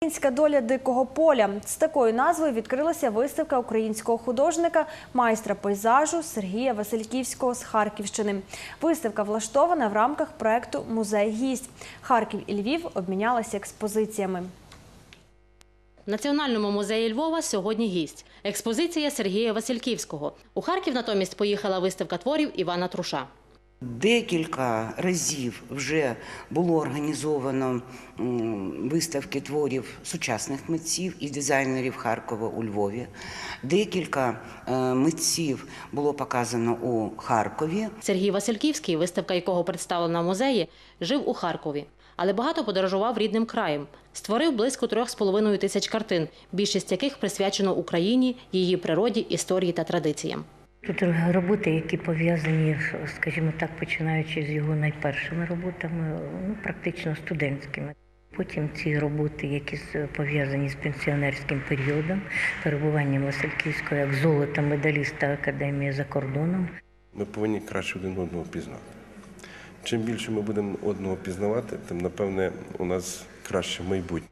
Українська доля дикого поля з такою назвою відкрилася виставка українського художника, майстра пейзажу Сергія Васильківського з Харківщини. Виставка влаштована в рамках проекту Музей гість. Харків і Львів обмінялися експозиціями. В Національному музеї Львова сьогодні гість. Експозиція Сергія Васильківського. У Харків натомість поїхала виставка творів Івана Труша. Декілька разів вже було організовано виставки творів сучасних митців і дизайнерів Харкова у Львові. Декілька е, митців було показано у Харкові. Сергій Васильківський, виставка якого представлена в музеї, жив у Харкові, але багато подорожував рідним краєм. Створив близько трьох з половиною тисяч картин, більшість яких присвячено Україні, її природі, історії та традиціям. Тут роботи, які пов'язані, скажімо так, починаючи з його найпершими роботами, ну практично студентськими. Потім ці роботи, які пов'язані з пенсіонерським періодом, перебуванням Васильківського як золота медаліста Академії за кордоном. Ми повинні краще один одного пізнати. Чим більше ми будемо одного пізнавати, тим напевне у нас краще майбутнє.